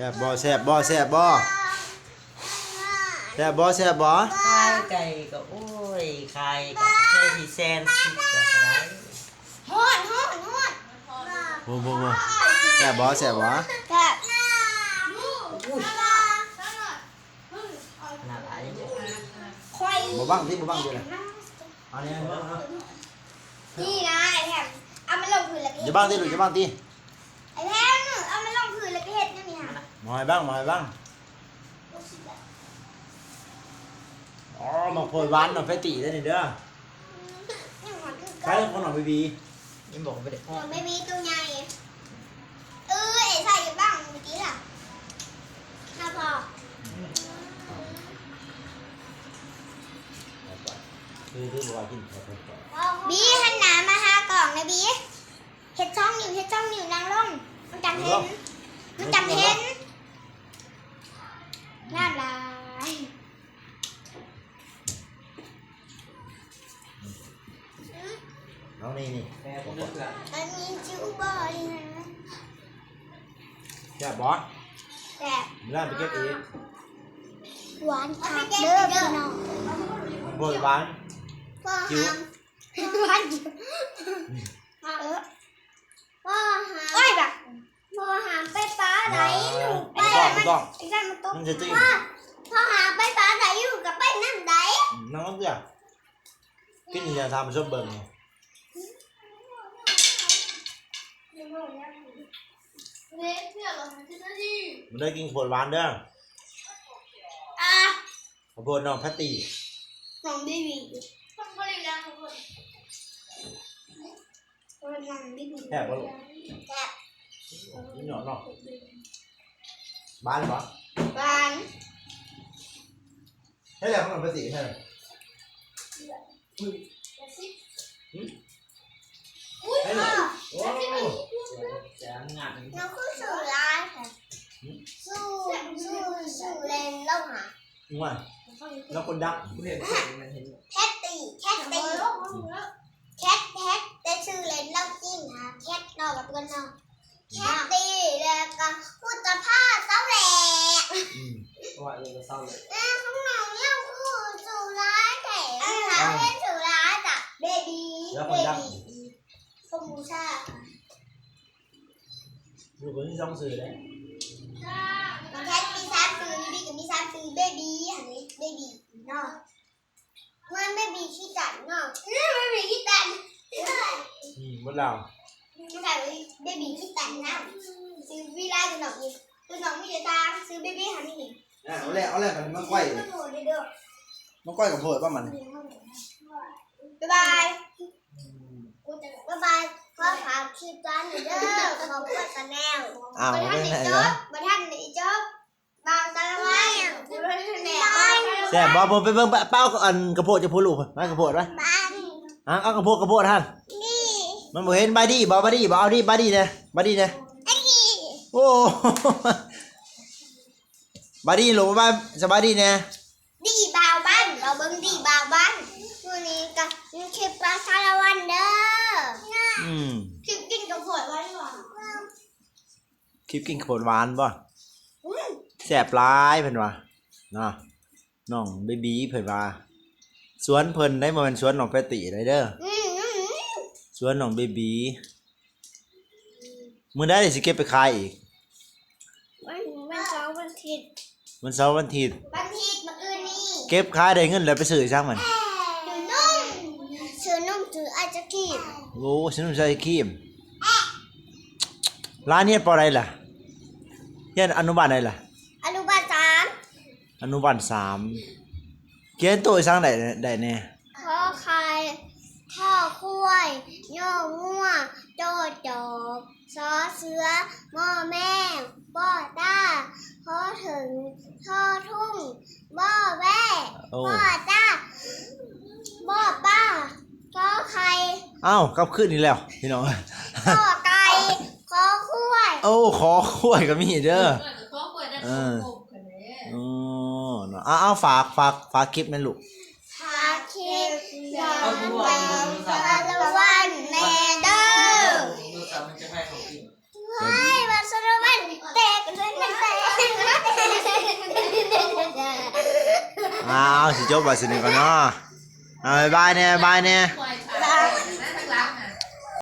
แซ่บบ่แซ่บบ่แซ่บบ่แซ่บบ่แซ่บบ่คายไก่ก็โอ้ยคายกับแค่ที่แซนสิกับอะไรฮอดฮอดฮอดบ่บ่บ่แซ่บบ่แซ่บบ่แบบขนาดไหนเนี่ยควายบ่บังติบ่บังอยู่เลยอันนี้เบิ่งเนาะนี่นะไอ้แฮมเอามันลงพื้นแล้วก็อเห็ย่าดบังติลูกอย่าบังติ ไอ้แฮมเอามันลงพื้นแล้วก็เห็ดนี่นี่ ฮะบ่ให้บังบ่ให้บังอ๋อมาโพยหวานมาไปตีได้นี่เด้อนี่หอนคือใช้เก่าคนหน่อยบีบียังบอกไม่ได้พ่อมันไม่มีตัวใหญ่เออไอ้ใส่อยู่บ้างเมื่อกี้ล่ะถ้าพอคือคือบ่ว่ากินขอโทษก่อนบีหันหนามาหากล่องนะบีเห็ดช่องนิ้วเห็ดช่องนิ้วนางลงมันจังเห็นมันจังเห็น น้องนี่นี่แม่ผมเลือกละอันนี้จิ๋วบอยนะแซ่บบ่แต่เวลาไปเก็บเองหวานคักเด้อพี่น้องโพยหวานพ่อจิ๋วหามหวานจิ๋วเออพ่อหามโอ้ยแบบพ่อหามไปป้าไหนลูกไปไม่ต้องไม่ต้องไอ้กันมันตุ๊กมันจะจิ้มพ่อพ่อหามไปป้าไหนอยู่กับไปนั่นไหนน้องเตี้ยกินอย่าทำชอบเบิ่งนี่ เล็กเพื่อนเราจะได้ดีมันได้กินโพดหวานเด้ออะข้าวโพดน้องแพตตี้น้องบีบีคนบริการทุกคนคนน้องบีบีแซ่บบ่ลูกแซ่บกินหน่อยเนาะบ้านบ่หวานให้แล้วของน้องแพตตี้ให้แล้วอุ้ยให้พ่แล้อวโอ้ จะงานน้องคือสู่ร้ายค่ะสู้สู้สู้เลนเล่าหาว่าน้องคนดักผู้เห็นมันเห็นแคทตีแคทตีแคทแคทแต่ชื่อเลนเล่าจริงค่ะแคทนอกกับกันนอกแคทตีแล้วก็พูดจะผ้าเสาแหลกอืมว่าเออก็เศร้าเลยแม่ข้างหลังเล่าคือสู่ร้ายแต่หาเล่นสู่ร้ายจ้ะเบบี้เบบี้คอมบูชา อยู่คนที่ต้องซื้อได้น้องแคทมีสามซื้อนี่กับมีสามซื้อเบบี้อันนี้เบบี้เนาะมันเบบี้ขี้ตันเนาะนี่เบบี้ขี้ตันอืมหมดแล้วไม่ใช่เบบี้ขี้ตันนะซื้อวิไลตัวหนองนี่ตัวหนองมีแต่ตาซื้อเบบี้หันนี่เอาแล้วเอาแล้วมันมาก้อยมันโหดเด้อมาก้อยกับโพดป่ะมันบ๊ายบายบ๊ายบาย ขอฝากคลิปกันเด้อขอบคุณกันแนวอ้าวบ่ทัไม่นไหนได้จเหรอบบ่ทันได้จบบ่าวตะไว้บ่ทันได้แซ่บบ่ผมไปเบิ่งเป้าอันกระโพดจะพูดลูกมากระโพดไว้บ้านอะเอากระโพดกระโพดท่านนี่มันบ่เห็นบาดี้บ่บาดี้บ่เอาดิบาดี้เนี่ยบาดี้เนี่ยไอ้นี่โอ้บาดี้ลงมาสบายดีเนี่ยดีบ่าวบ้านเราเบิ่งดีบ่าวบ้านวันนี้ก็คลิปปลาสารวันเด้อ อืมคลิปกินกับผดไว้ก่อนคลิปกินขนหวานบ่แซ่บหลายเพิ่นว่าเนาะน้องเบบีเพิ่นว่าสวนเพิ่นได้บ่แม่นสวนน้องแปตตี้ได้เด้ออืมอืมสวนน้องเบบีมื้อใดสิเก็บไปขายอีกวันวันเสาร์วันอาทิตย์วันเสาร์วันอาทิตย์วันอาทิตย์มื้ออื่นนี้เก็บขายได้เงินแล้วไปซื้อช่างมัน ซื้อนมซื้อนมซื้อไอศกรีม โอ้ฉันต้องใช้ครีมร้านเนี้ปออะไรล่ะเฮียนอนุบาลอะไรล่ะ อนุบาลสามอนุบาลสามเขียนตัวสร้างได้ได้แน่ขอไข่ท่อคุ้ยย่องัวโจจบซอเสือหม้อแม่ป้อต้าพอถึงท่อทุ่งบ่อแว่โอ้บ่อต้า อ้าวกลับขึ้นอีกแล้ว พี่น้อง ขอไก่ขอขั้วยโอ้ขอข้วยก็มีเด้อ ขอขั้ทุกคนเลอ๋อเนาะอาวอาฝากฝากฝากคลิปแม่นลูก หาคลิปยอมแบ่สารวันแม่เด้อดูสฮ้วันสารวันแตกเลยนะเอ้าสิจบบัดสินี่ก่อนเนาะเอบายเายแน่บายเน่ย